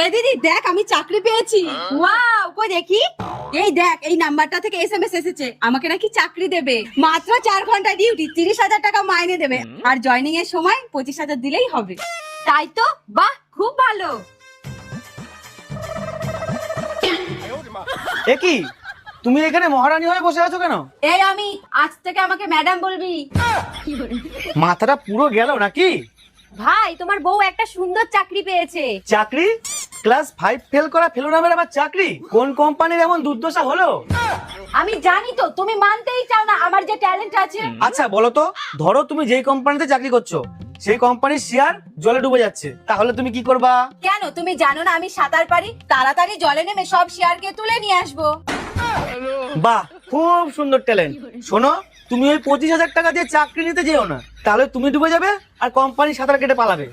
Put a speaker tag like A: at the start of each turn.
A: এ দিদি দেখ আমি চাকরি পেয়েছি। ওয়াও কই দেখি? এই দেখ এই নাম্বারটা থেকে এসএমএস এসেছে। আমাকে নাকি চাকরি দেবে। মাত্র চার ঘণ্টা ডিউটি তিরিশ হাজার টাকা মাইনে দেবে। আর জয়নিং এর সময় পঁচিশ হাজার দিলেই হবে। তাই তো? বাহ খুব ভালো।
B: এ কি? তুমি এখানে মহারানী হয়ে বসে আছো কেন?
A: এই আমি আজ থেকে আমাকে ম্যাডাম বলবি।
B: মাথাটা পুরো গেল নাকি?
A: ভাই তোমার বউ একটা সুন্দর চাকরি পেয়েছে।
B: চাকরি? ক্লাস ফাইভ ফেল করা ফেলো নামের আবার চাকরি? কোন কোম্পানির এমন দুর্দশা হলো?
A: আমি জানি তো তুমি মানতেই চাও না আমার যে ট্যালেন্ট আছে।
B: আচ্ছা বলো তো ধরো তুমি যেই কোম্পানিতে চাকরি করছ সেই কোম্পানির শেয়ার জলে ডুবে যাচ্ছে তাহলে তুমি কি করবা?
A: কেন? তুমি জানো না আমি সাঁতার পারি তাড়াতাড়ি জলে নেমে সব শেয়ারকে তুলে নিয়ে আসব।
B: বাহ খুব সুন্দর ট্যালেন্ট শোনো তুমি ওই পঁচিশ হাজার টাকা দিয়ে চাকরি নিতে যেও না তাহলে তুমি ডুবে যাবে আর কোম্পানি সাঁতার কেটে পালাবে।